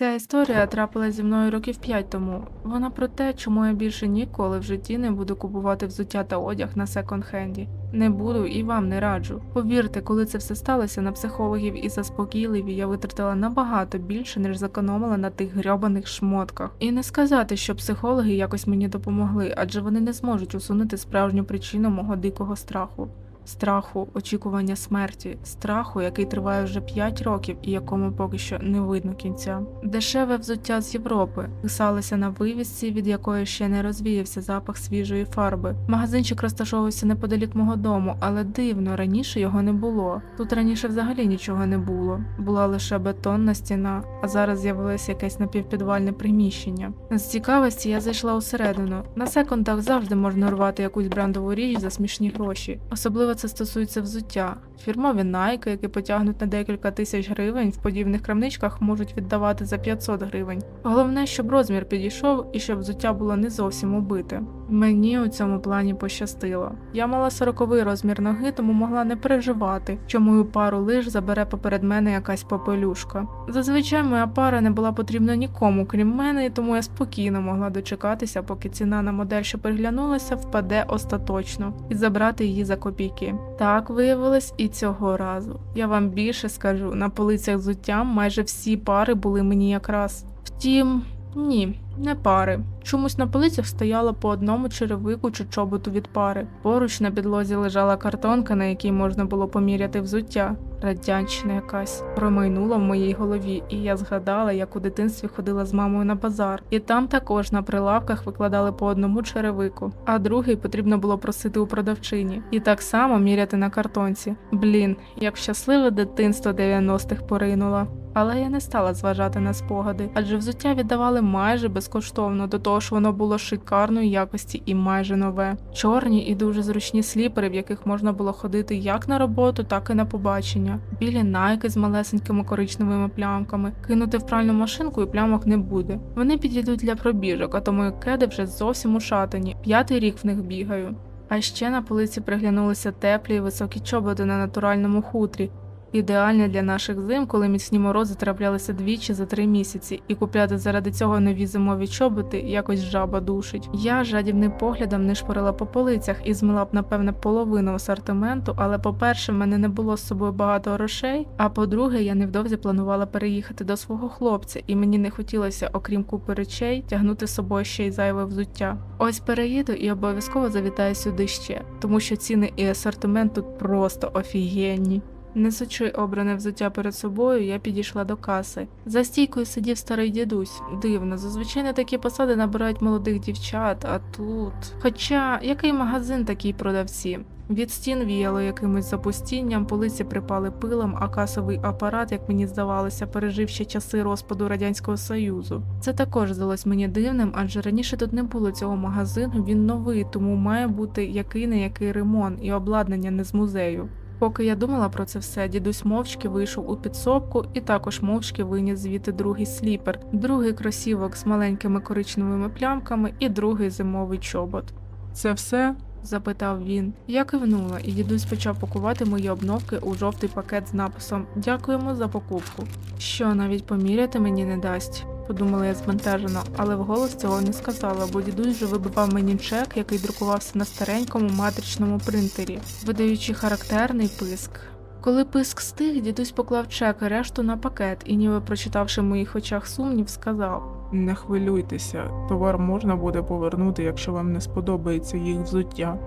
Ця історія трапилась зі мною років п'ять тому. Вона про те, чому я більше ніколи в житті не буду купувати взуття та одяг на секонд-хенді. Не буду і вам не раджу. Повірте, коли це все сталося, на психологів і заспокійливі я витратила набагато більше, ніж зекономила на тих грьобаних шмотках. І не сказати, що психологи якось мені допомогли, адже вони не зможуть усунути справжню причину мого дикого страху. Страху, очікування смерті, страху, який триває вже 5 років і якому поки що не видно кінця. Дешеве взуття з Європи писалося на вивісці, від якої ще не розвіявся запах свіжої фарби. Магазинчик розташовувався неподалік мого дому, але дивно, раніше його не було. Тут раніше взагалі нічого не було. Була лише бетонна стіна, а зараз з'явилося якесь напівпідвальне приміщення. З цікавості я зайшла усередину. На секундах завжди можна рвати якусь брендову річ за смішні гроші. Особливо це стосується взуття. Фірмові Nike, які потягнуть на декілька тисяч гривень, в подібних крамничках можуть віддавати за 500 гривень. Головне, щоб розмір підійшов і щоб взуття було не зовсім убите. Мені у цьому плані пощастило. Я мала 40 розмір ноги, тому могла не переживати, що мою пару лиш забере поперед мене якась попелюшка. Зазвичай моя пара не була потрібна нікому, крім мене, і тому я спокійно могла дочекатися, поки ціна на модель, що приглянулася, впаде остаточно, і забрати її за копійки. Так виявилось і цього разу. Я вам більше скажу, на полицях з взуттям майже всі пари були мені якраз. Втім, ні, не пари. Чомусь на полицях стояло по одному черевику чи чоботу від пари. Поруч на підлозі лежала картонка, на якій можна було поміряти взуття. Радянщина якась промайнула в моїй голові, і я згадала, як у дитинстві ходила з мамою на базар. І там також на прилавках викладали по одному черевику, а другий потрібно було просити у продавчині. І так само міряти на картонці. Блін, як щасливе дитинство 90-х поринула. Але я не стала зважати на спогади, адже взуття віддавали майже безкоштовно, до того ж воно було шикарної якості і майже нове. Чорні і дуже зручні сліпери, в яких можна було ходити як на роботу, так і на побачення. Білі найки з малесенькими коричневими плямками. Кинути в пральну машинку і плямок не буде. Вони підійдуть для пробіжок, а тому кеди вже зовсім ушатані. П'ятий рік в них бігаю. А ще на полиці приглянулися теплі і високі чоботи на натуральному хутрі. Ідеальне для наших зим, коли міцні морози траплялися двічі за три місяці, і купляти заради цього нові зимові чоботи якось жаба душить. Я жадібним поглядом не шпорила по полицях і змила б, напевне, половину асортименту, але по-перше, в мене не було з собою багато грошей. А по-друге, я невдовзі планувала переїхати до свого хлопця, і мені не хотілося, окрім купи речей, тягнути з собою ще й зайве взуття. Ось переїду і обов'язково завітаю сюди ще, тому що ціни і асортимент тут просто офігенні. Несучи обране взуття перед собою, я підійшла до каси. За стійкою сидів старий дідусь. Дивно, зазвичай на такі посади набирають молодих дівчат, а тут. Хоча який магазин, такі продавці. Від стін віяло якимось запустінням, полиці припали пилом, а касовий апарат, як мені здавалося, пережив ще часи розпаду радянського союзу. Це також здалось мені дивним, адже раніше тут не було цього магазину. Він новий, тому має бути який не який ремонт і обладнання не з музею. Поки я думала про це все, дідусь мовчки вийшов у підсобку і також мовчки виніс звідти другий сліпер, другий кросівок з маленькими коричневими плямками і другий зимовий чобот. Це все? запитав він. Я кивнула, і дідусь почав пакувати мої обновки у жовтий пакет з написом Дякуємо за покупку. Що навіть поміряти мені не дасть. Подумала я збентежено, але вголос цього не сказала, бо дідусь вже вибивав мені чек, який друкувався на старенькому матричному принтері, видаючи характерний писк. Коли писк стих, дідусь поклав чек і решту на пакет і, ніби прочитавши в моїх очах сумнів, сказав: Не хвилюйтеся, товар можна буде повернути, якщо вам не сподобається їх взуття.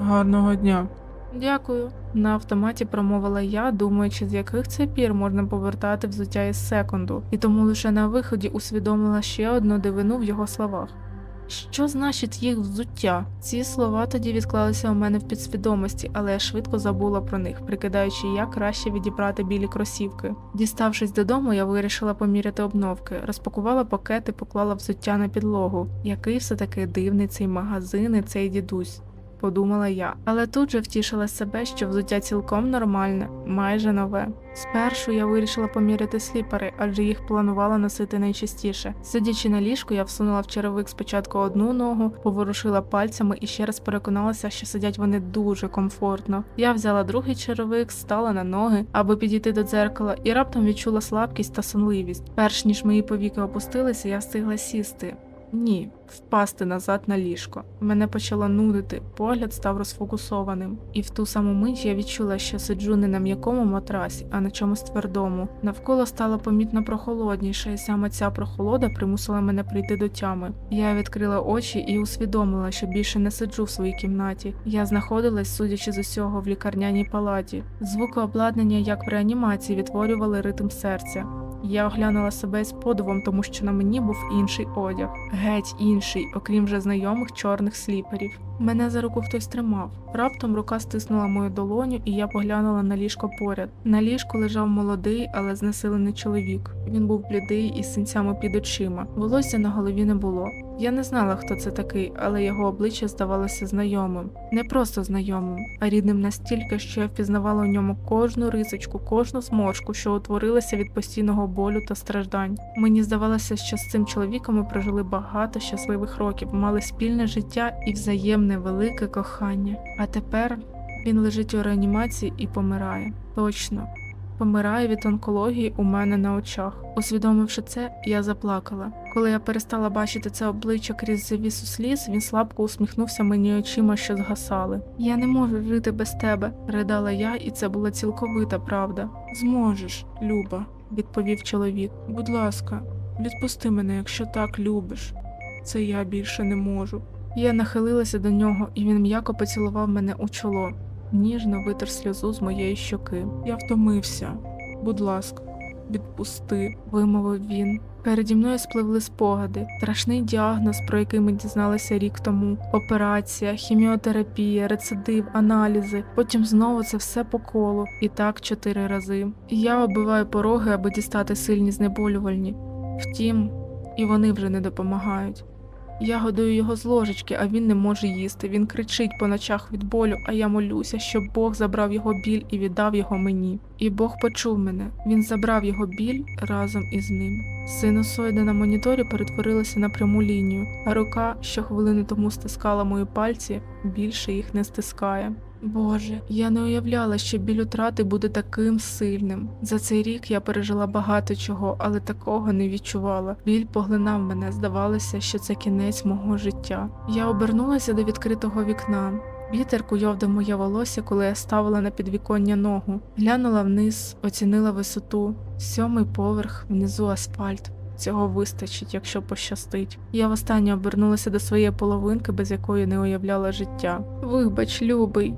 Гарного дня. Дякую. На автоматі промовила я, думаючи, з яких це пір можна повертати взуття із секунду, і тому лише на виході усвідомила ще одну дивину в його словах. Що значить їх взуття? Ці слова тоді відклалися у мене в підсвідомості, але я швидко забула про них, прикидаючи, як краще відібрати білі кросівки. Діставшись додому, я вирішила поміряти обновки, розпакувала пакет і поклала взуття на підлогу. Який все таки дивний цей магазин і цей дідусь. Подумала я, але тут же втішила себе, що взуття цілком нормальне, майже нове. Спершу я вирішила поміряти сліпери, адже їх планувала носити найчастіше. Сидячи на ліжку, я всунула в черевик спочатку одну ногу, поворушила пальцями і ще раз переконалася, що сидять вони дуже комфортно. Я взяла другий черевик, стала на ноги, аби підійти до дзеркала, і раптом відчула слабкість та сонливість. Перш ніж мої повіки опустилися, я встигла сісти. Ні, впасти назад на ліжко. Мене почало нудити, погляд став розфокусованим. І в ту саму мить я відчула, що сиджу не на м'якому матрасі, а на чомусь твердому. Навколо стало помітно прохолодніше, і саме ця прохолода примусила мене прийти до тями. Я відкрила очі і усвідомила, що більше не сиджу в своїй кімнаті. Я знаходилась, судячи з усього, в лікарняній палаті. Звуки обладнання, як в реанімації, відтворювали ритм серця. Я оглянула себе з подивом, тому що на мені був інший одяг, геть інший, окрім вже знайомих чорних сліперів. Мене за руку хтось тримав. Раптом рука стиснула мою долоню, і я поглянула на ліжко поряд. На ліжку лежав молодий, але знесилений чоловік. Він був блідий із синцями під очима. Волосся на голові не було. Я не знала, хто це такий, але його обличчя здавалося знайомим. Не просто знайомим, а рідним настільки, що я впізнавала у ньому кожну рисочку, кожну зморшку, що утворилася від постійного болю та страждань. Мені здавалося, що з цим чоловіком ми прожили багато щасливих років, мали спільне життя і взаємне велике кохання. А тепер він лежить у реанімації і помирає. Точно. Помирає від онкології у мене на очах. Усвідомивши це, я заплакала. Коли я перестала бачити це обличчя крізь завісу сліз, він слабко усміхнувся мені очима, що згасали. Я не можу жити без тебе, ридала я, і це була цілковита правда. Зможеш, Люба. Відповів чоловік. Будь ласка, відпусти мене, якщо так любиш. Це я більше не можу. Я нахилилася до нього, і він м'яко поцілував мене у чоло, ніжно витер сльозу з моєї щоки. Я втомився. Будь ласка, відпусти. вимовив він. Переді мною спливли спогади, страшний діагноз, про який ми дізналися рік тому: операція, хіміотерапія, рецидив, аналізи. Потім знову це все по колу, і так чотири рази. І я оббиваю пороги, аби дістати сильні знеболювальні. Втім, і вони вже не допомагають. Я годую його з ложечки, а він не може їсти. Він кричить по ночах від болю, а я молюся, щоб Бог забрав його біль і віддав його мені. І Бог почув мене. Він забрав його біль разом із ним. Синусоїда на моніторі перетворилася на пряму лінію, а рука, що хвилини тому стискала мої пальці, більше їх не стискає. Боже, я не уявляла, що біль утрати буде таким сильним. За цей рік я пережила багато чого, але такого не відчувала. Біль поглинав мене, здавалося, що це кінець мого життя. Я обернулася до відкритого вікна. Вітер куйовдив моє волосся, коли я ставила на підвіконня ногу. Глянула вниз, оцінила висоту. Сьомий поверх, внизу асфальт. Цього вистачить, якщо пощастить. Я востаннє обернулася до своєї половинки, без якої не уявляла життя. Вибач, любий,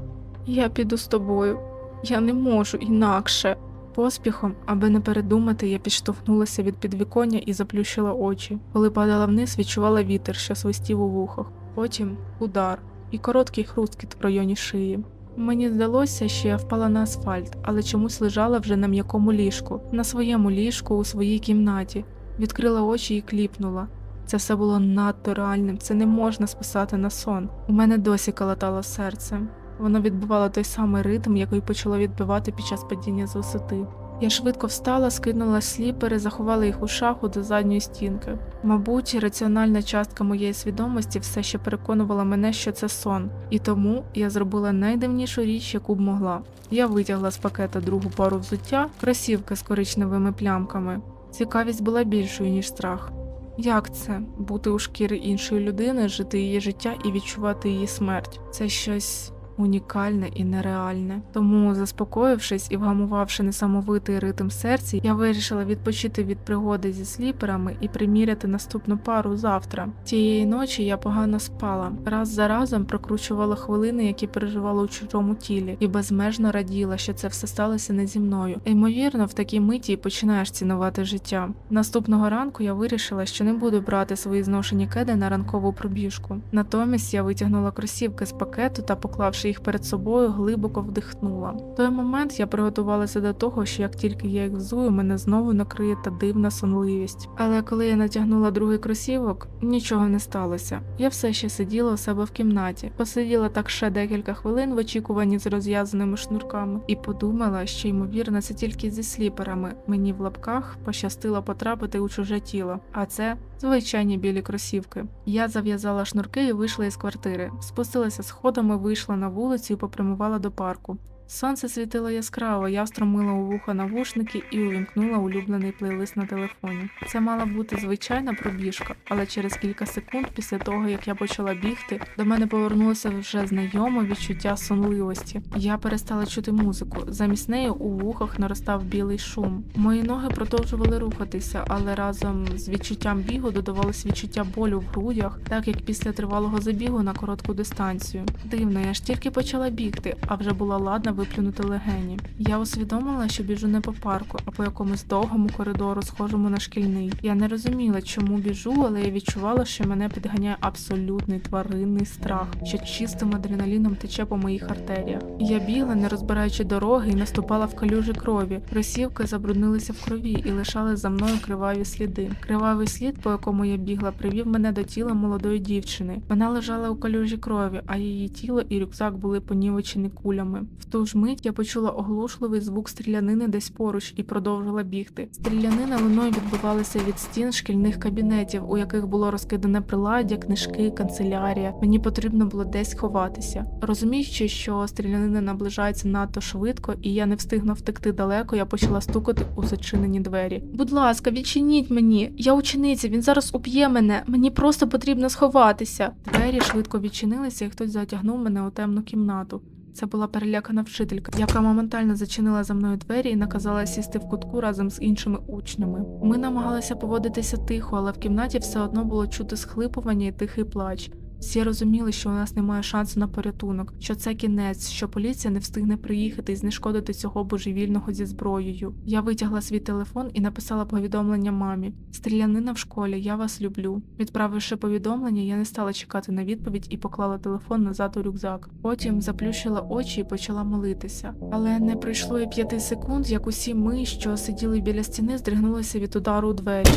я піду з тобою. Я не можу інакше. Поспіхом, аби не передумати, я підштовхнулася від підвіконня і заплющила очі. Коли падала вниз, відчувала вітер, що свистів у вухах. Потім удар і короткий хрусткіт в районі шиї. Мені здалося, що я впала на асфальт, але чомусь лежала вже на м'якому ліжку, на своєму ліжку у своїй кімнаті. Відкрила очі і кліпнула. Це все було надто реальним, це не можна списати на сон. У мене досі калатало серце. Воно відбивало той самий ритм, який почало відбивати під час падіння з висоти. Я швидко встала, скинула сліпери, заховала їх у шаху до задньої стінки. Мабуть, раціональна частка моєї свідомості все ще переконувала мене, що це сон, і тому я зробила найдивнішу річ, яку б могла. Я витягла з пакета другу пару взуття, кросівки з коричневими плямками. Цікавість була більшою, ніж страх. Як це бути у шкірі іншої людини, жити її життя і відчувати її смерть? Це щось унікальне і нереальне. Тому, заспокоївшись і вгамувавши несамовитий ритм серця, я вирішила відпочити від пригоди зі сліперами і приміряти наступну пару завтра. Тієї ночі я погано спала. Раз за разом прокручувала хвилини, які переживала у чужому тілі, і безмежно раділа, що це все сталося не зі мною. Ймовірно, в такій миті починаєш цінувати життя. Наступного ранку я вирішила, що не буду брати свої зношені кеди на ранкову пробіжку. Натомість я витягнула кросівки з пакету та, поклавши їх перед собою, глибоко вдихнула. В той момент я приготувалася до того, що як тільки я їх взую, мене знову накриє та дивна сонливість. Але коли я натягнула другий кросівок, нічого не сталося. Я все ще сиділа у себе в кімнаті, посиділа так ще декілька хвилин в очікуванні з розв'язаними шнурками, і подумала, що ймовірно це тільки зі сліперами мені в лапках пощастило потрапити у чуже тіло, а це звичайні білі кросівки. Я зав'язала шнурки і вийшла із квартири, спустилася сходами, вийшла на вулицю і попрямувала до парку. Сонце світило яскраво, я встромила у вуха навушники і увімкнула улюблений плейлист на телефоні. Це мала бути звичайна пробіжка, але через кілька секунд після того, як я почала бігти, до мене повернулося вже знайоме відчуття сонливості. Я перестала чути музику. Замість неї у вухах наростав білий шум. Мої ноги продовжували рухатися, але разом з відчуттям бігу додавалось відчуття болю в грудях, так як після тривалого забігу на коротку дистанцію. Дивно, я ж тільки почала бігти, а вже була ладна виплюнути легені. Я усвідомила, що біжу не по парку, а по якомусь довгому коридору, схожому на шкільний. Я не розуміла, чому біжу, але я відчувала, що мене підганяє абсолютний тваринний страх, що чистим адреналіном тече по моїх артеріях. Я бігла, не розбираючи дороги, і наступала в калюжі крові. Кросівки забруднилися в крові і лишали за мною криваві сліди. Кривавий слід, по якому я бігла, привів мене до тіла молодої дівчини. Вона лежала у калюжі крові, а її тіло і рюкзак були понівечені кулями. В ту ж мить я почула оглушливий звук стрілянини десь поруч і продовжила бігти. Стрілянина луною відбивалася від стін шкільних кабінетів, у яких було розкидане приладдя, книжки, канцелярія. Мені потрібно було десь ховатися. Розуміючи, що стрілянина наближається надто швидко, і я не встигну втекти далеко, я почала стукати у зачинені двері. Будь ласка, відчиніть мені. Я учениця, він зараз уб'є мене. Мені просто потрібно сховатися. Двері швидко відчинилися, і хтось затягнув мене у темну кімнату. Це була перелякана вчителька, яка моментально зачинила за мною двері і наказала сісти в кутку разом з іншими учнями. Ми намагалися поводитися тихо, але в кімнаті все одно було чути схлипування і тихий плач. Всі розуміли, що у нас немає шансу на порятунок, що це кінець, що поліція не встигне приїхати і знешкодити цього божевільного зі зброєю. Я витягла свій телефон і написала повідомлення мамі: Стрілянина в школі, я вас люблю. Відправивши повідомлення, я не стала чекати на відповідь і поклала телефон назад у рюкзак. Потім заплющила очі і почала молитися. Але не пройшло і п'яти секунд, як усі ми, що сиділи біля стіни, здригнулися від удару у двері.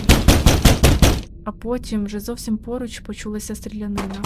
А потім вже зовсім поруч почулася стрілянина.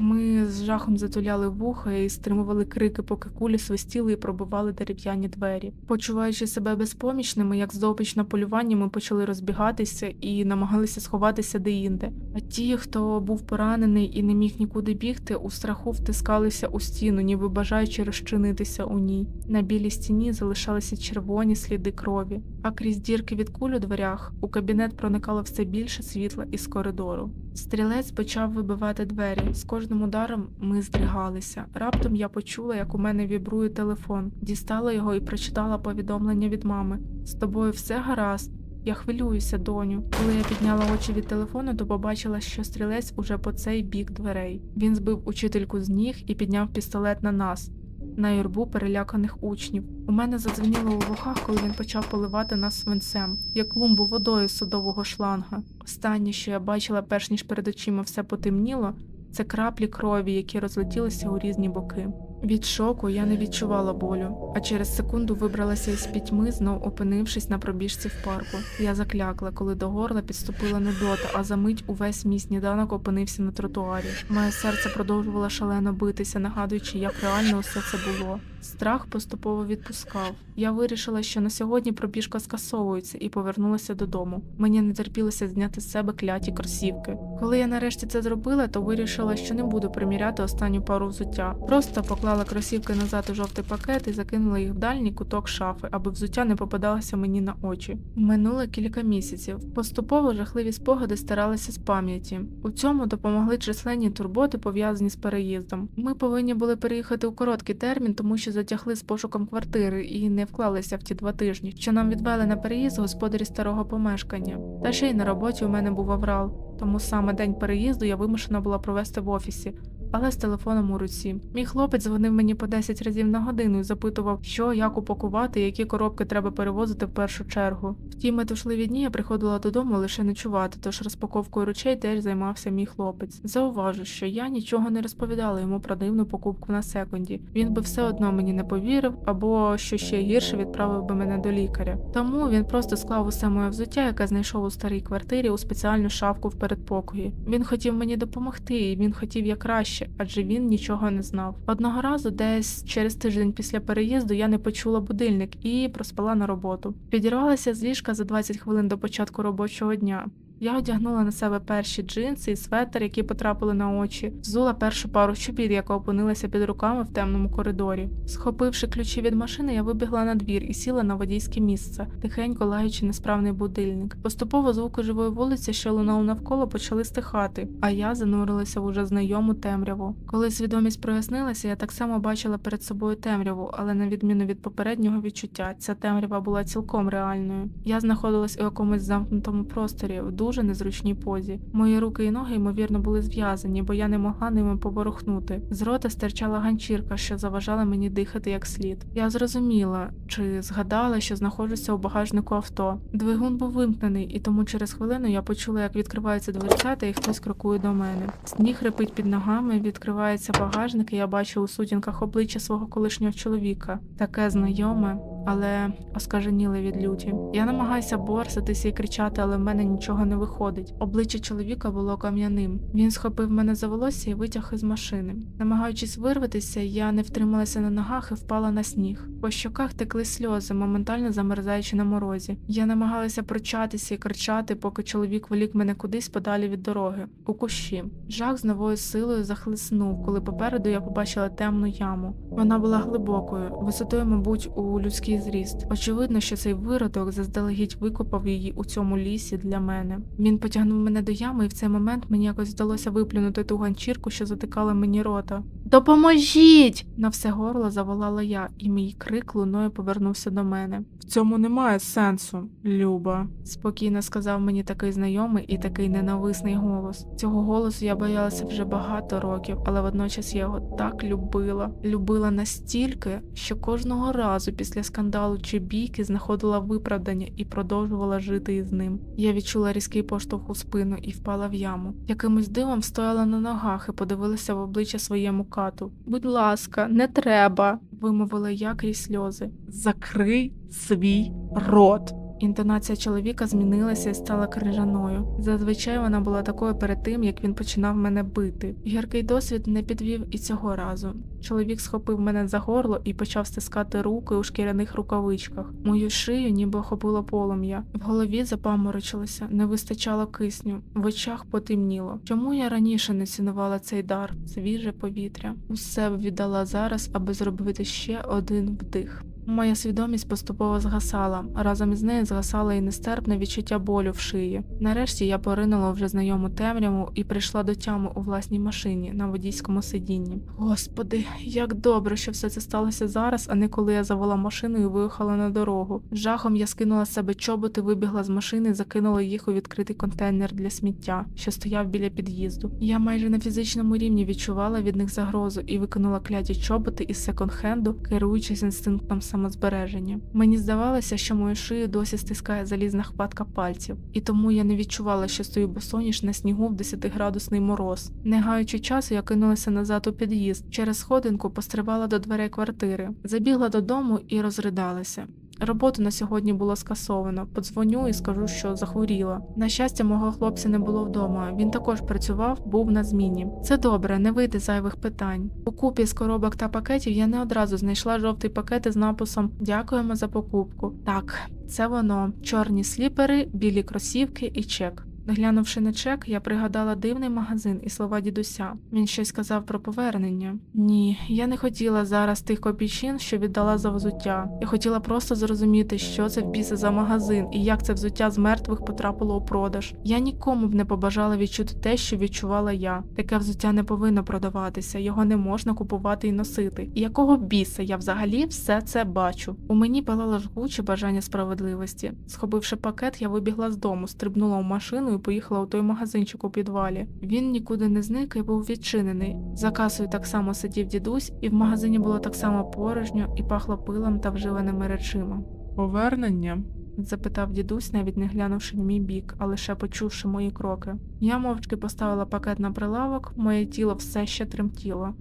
Ми з жахом затуляли вуха і стримували крики, поки кулі свистіли і пробивали дерев'яні двері. Почуваючи себе безпомічними, як здобич на полюванні, ми почали розбігатися і намагалися сховатися деінде. А ті, хто був поранений і не міг нікуди бігти, у страху втискалися у стіну, ніби бажаючи розчинитися у ній. На білій стіні залишалися червоні сліди крові, а крізь дірки від куль у дверях у кабінет проникало все більше світла із коридору. Стрілець почав вибивати двері. З кожним ударом ми здригалися. Раптом я почула, як у мене вібрує телефон, дістала його і прочитала повідомлення від мами: З тобою все гаразд. Я хвилююся, доню. Коли я підняла очі від телефону, то побачила, що стрілець уже по цей бік дверей. Він збив учительку з ніг і підняв пістолет на нас. На юрбу переляканих учнів. У мене задзвеніло у вухах, коли він почав поливати нас свинцем, як клумбу водою з судового шланга. Останнє, що я бачила, перш ніж перед очима все потемніло, це краплі крові, які розлетілися у різні боки. Від шоку я не відчувала болю, а через секунду вибралася із пітьми, знов опинившись на пробіжці в парку. Я заклякла, коли до горла підступила нудота, а за мить увесь мій сніданок опинився на тротуарі. Моє серце продовжувало шалено битися, нагадуючи, як реально усе це було. Страх поступово відпускав. Я вирішила, що на сьогодні пробіжка скасовується, і повернулася додому. Мені не терпілося зняти з себе кляті кросівки. Коли я нарешті це зробила, то вирішила, що не буду приміряти останню пару взуття. Просто поклала кросівки назад у жовтий пакет і закинула їх в дальній куток шафи, аби взуття не попадалося мені на очі. Минуло кілька місяців. Поступово жахливі спогади старалися з пам'яті. У цьому допомогли численні турботи, пов'язані з переїздом. Ми повинні були переїхати у короткий термін, тому що затягли з пошуком квартири і не вклалися в ті два тижні, що нам відвели на переїзд господарі старого помешкання. Та ще й на роботі у мене був аврал, тому саме день переїзду я вимушена була провести в офісі. Але з телефоном у руці. Мій хлопець дзвонив мені по 10 разів на годину і запитував, що як упакувати, які коробки треба перевозити в першу чергу. В ті метушливі дні я приходила додому лише ночувати, тож розпаковкою речей теж займався мій хлопець. Зауважу, що я нічого не розповідала йому про дивну покупку на секунді. Він би все одно мені не повірив, або що ще гірше відправив би мене до лікаря. Тому він просто склав усе моє взуття, яке знайшов у старій квартирі, у спеціальну шафку в передпокої. Він хотів мені допомогти, і він хотів як краще, адже він нічого не знав. Одного разу, десь через тиждень після переїзду, я не почула будильник і проспала на роботу. Підірвалася з ліжка за 20 хвилин до початку робочого дня. Я одягнула на себе перші джинси і светр, які потрапили на очі, взула першу пару чобіт, яка опинилася під руками в темному коридорі. Схопивши ключі від машини, я вибігла на двір і сіла на водійське місце, тихенько лаючи несправний будильник. Поступово звуки живої вулиці, що лунали навколо, почали стихати, а я занурилася в уже знайому темряву. Коли свідомість прояснилася, я так само бачила перед собою темряву, але на відміну від попереднього відчуття, ця темрява була цілком реальною. Я знаходилась у якомусь замкнутому просторі, в дуже незручній позі. Мої руки і ноги, ймовірно, були зв'язані, бо я не могла ними поворухнути. З рота стирчала ганчірка, що заважала мені дихати як слід. Я зрозуміла чи згадала, що знаходжуся у багажнику авто. Двигун був вимкнений, і тому через хвилину я почула, як відкриваються дверцята, і хтось крокує до мене. Сніг репить під ногами, відкривається багажник, і я бачу у сутінках обличчя свого колишнього чоловіка, таке знайоме, але оскаженіле від люті. Я намагаюся борситися і кричати, але в мене нічого не виходить. Обличчя чоловіка було кам'яним. Він схопив мене за волосся і витяг із машини. Намагаючись вирватися, я не втрималася на ногах і впала на сніг. По щоках текли сльози, моментально замерзаючи на морозі. Я намагалася прочатися і кричати, поки чоловік волік мене кудись подалі від дороги, у кущі. Жах з новою силою захлиснув, коли попереду я побачила темну яму. Вона була глибокою, висотою, мабуть, у людський зріст. Очевидно, що цей виродок заздалегідь викопав її у цьому лісі для мене. Він потягнув мене до ями, і в цей момент мені якось вдалося виплюнути ту ганчірку, що затикала мені рота. Допоможіть! На все горло заволала я, і мій крик луною повернувся до мене. В цьому немає сенсу, Люба. Спокійно сказав мені такий знайомий і такий ненависний голос. Цього голосу я боялася вже багато років, але водночас я його так любила. Любила настільки, що кожного разу після скандалу чи бійки знаходила виправдання і продовжувала жити із ним. Я відчула різкий поштовх у спину і впала в яму. Якимось дивом стояла на ногах і подивилася в обличчя своєму кату. Будь ласка, не треба, вимовила я крізь сльози. Закрий свій рот. Інтонація чоловіка змінилася і стала крижаною. Зазвичай вона була такою перед тим, як він починав мене бити. Гіркий досвід не підвів і цього разу. Чоловік схопив мене за горло і почав стискати руки у шкіряних рукавичках. Мою шию ніби охопило полум'я. В голові запаморочилося, не вистачало кисню, в очах потемніло. Чому я раніше не цінувала цей дар, свіже повітря? Усе б віддала зараз, аби зробити ще один вдих. Моя свідомість поступово згасала, разом із нею згасало і нестерпне відчуття болю в шиї. Нарешті я поринула вже знайому темряву і прийшла до тями у власній машині на водійському сидінні. Господи, як добре, що все це сталося зараз, а не коли я завела машину і виїхала на дорогу. Жахом я скинула з себе чоботи, вибігла з машини, закинула їх у відкритий контейнер для сміття, що стояв біля під'їзду. Я майже на фізичному рівні відчувала від них загрозу і викинула кляті чоботи із секонд-хенду, керуючись інстинктом самозбереження. Мені здавалося, що мою шию досі стискає залізна хватка пальців, і тому я не відчувала, що стою босоніж на снігу в 10-градусний мороз. Не гаючи часу, я кинулася назад у під'їзд. Через сходинку пострибала до дверей квартири, забігла додому і розридалася. Роботу на сьогодні було скасовано. Подзвоню і скажу, що захворіла. На щастя, мого хлопця не було вдома. Він також працював, був на зміні. Це добре, не вийде зайвих питань. У купі з коробок та пакетів я не одразу знайшла жовтий пакет із написом Дякуємо за покупку. Так, це воно: чорні сліпери, білі кросівки і чек. Глянувши на чек, я пригадала дивний магазин і слова дідуся. Він щось сказав про повернення. Ні, я не хотіла зараз тих копійчин, що віддала за взуття. Я хотіла просто зрозуміти, що це в біса за магазин і як це взуття з мертвих потрапило у продаж. Я нікому б не побажала відчути те, що відчувала я. Таке взуття не повинно продаватися, його не можна купувати і носити. І якого біса я взагалі все це бачу? У мені палало жгуче бажання справедливості. Схопивши пакет, я вибігла з дому, стрибнула у машину і поїхала у той магазинчик у підвалі. Він нікуди не зник і був відчинений. За касою так само сидів дідусь, і в магазині було так само порожньо і пахло пилом та вживаними речима. Повернення? запитав дідусь, навіть не глянувши в мій бік, а лише почувши мої кроки. Я мовчки поставила пакет на прилавок, моє тіло все ще тремтіло.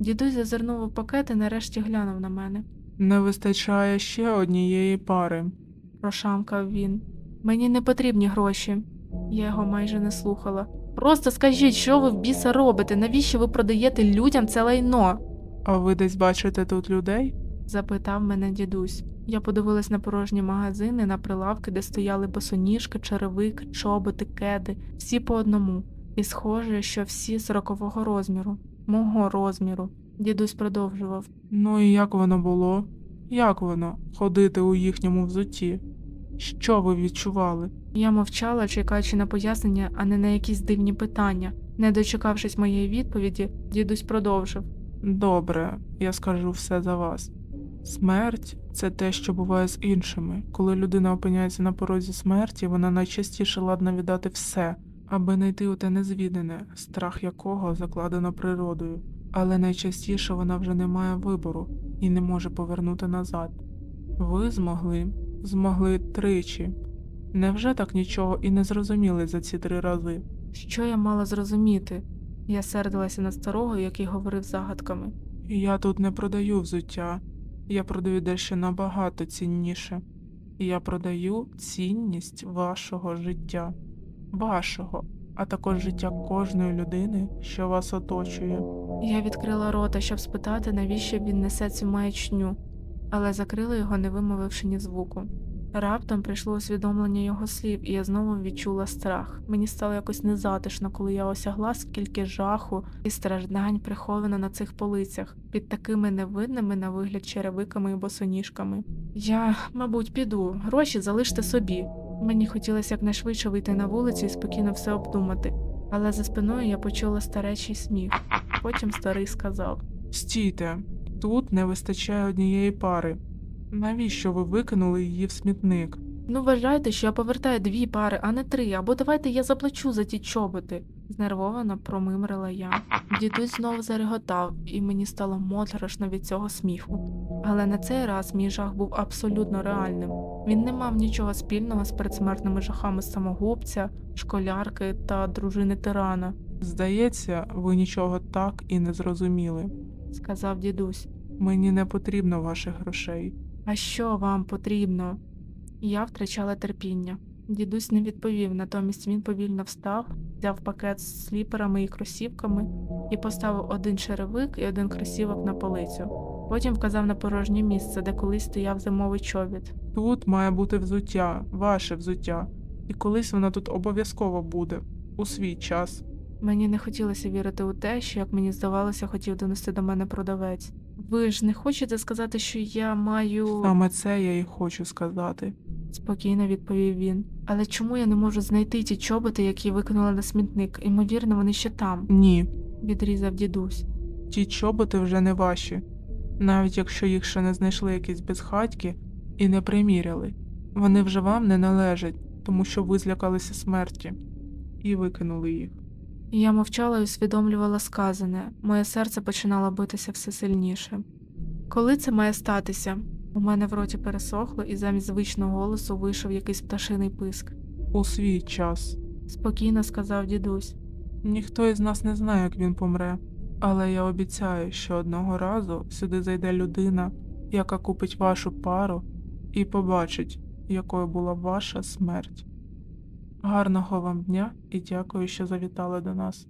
Дідусь зазирнув у пакет і нарешті глянув на мене. Не вистачає ще однієї пари. Прошамкав він. Мені не потрібні гроші. Я його майже не слухала. Просто скажіть, що ви в біса робите? Навіщо ви продаєте людям це лайно? А ви десь бачите тут людей? запитав мене дідусь. Я подивилась на порожні магазини, на прилавки, де стояли босоніжки, черевики, чоботи, кеди, всі по одному. І схоже, що всі сорокового розміру, мого розміру. Дідусь продовжував. Ну і як воно було? Як воно ходити у їхньому взутті? Що ви відчували? Я мовчала, чекаючи на пояснення, а не на якісь дивні питання. Не дочекавшись моєї відповіді, дідусь продовжив. Добре, я скажу все за вас. Смерть це те, що буває з іншими. Коли людина опиняється на порозі смерті, вона найчастіше ладна віддати все, аби не у те незвідане, страх якого закладено природою. Але найчастіше вона вже не має вибору і не може повернути назад. Ви змогли, змогли тричі. Невже так нічого і не зрозуміли за ці три рази? Що я мала зрозуміти? Я сердилася на старого, який говорив загадками. Я тут не продаю взуття, я продаю дещо набагато цінніше. Я продаю цінність вашого життя, вашого, а також життя кожної людини, що вас оточує. Я відкрила рота, щоб спитати, навіщо він несе цю маячню, але закрила його, не вимовивши ні звуку. Раптом прийшло усвідомлення його слів, і я знову відчула страх. Мені стало якось незатишно, коли я осягла, скільки жаху і страждань приховано на цих полицях, під такими невидними на вигляд черевиками і босоніжками. Я, мабуть, піду, гроші залиште собі. Мені хотілося якнайшвидше вийти на вулицю і спокійно все обдумати, але за спиною я почула старечий сміх. Потім старий сказав. Стійте, тут не вистачає однієї пари. Навіщо ви викинули її в смітник? Ну, вважайте, що я повертаю дві пари, а не три, або давайте я заплачу за ті чоботи. Знервовано промимрила я. Дідусь знову зареготав, і мені стало моторошно від цього сміху. Але на цей раз мій жах був абсолютно реальним. Він не мав нічого спільного з передсмертними жахами самогубця, школярки та дружини тирана, Здається, ви нічого так і не зрозуміли. сказав дідусь. Мені не потрібно ваших грошей. А що вам потрібно? Я втрачала терпіння. Дідусь не відповів, натомість він повільно встав, взяв пакет з сліперами і кросівками і поставив один черевик і один кросівок на полицю. Потім вказав на порожнє місце, де колись стояв зимовий чобіт. Тут має бути взуття, ваше взуття, і колись воно тут обов'язково буде у свій час. Мені не хотілося вірити у те, що, як мені здавалося, хотів донести до мене продавець. Ви ж не хочете сказати, що я маю. Саме це я і хочу сказати. спокійно відповів він. Але чому я не можу знайти ті чоботи, які викинула на смітник? Ймовірно, вони ще там, Ні, відрізав дідусь. ті чоботи вже не ваші, навіть якщо їх ще не знайшли якісь безхатьки і не приміряли. Вони вже вам не належать, тому що ви злякалися смерті і викинули їх. Я мовчала і усвідомлювала сказане, моє серце починало битися все сильніше. Коли це має статися? У мене в роті пересохло, і замість звичного голосу вийшов якийсь пташиний писк. У свій час. Спокійно сказав дідусь. Ніхто із нас не знає, як він помре, але я обіцяю, що одного разу сюди зайде людина, яка купить вашу пару і побачить, якою була ваша смерть. Гарного вам дня і дякую, що завітали до нас.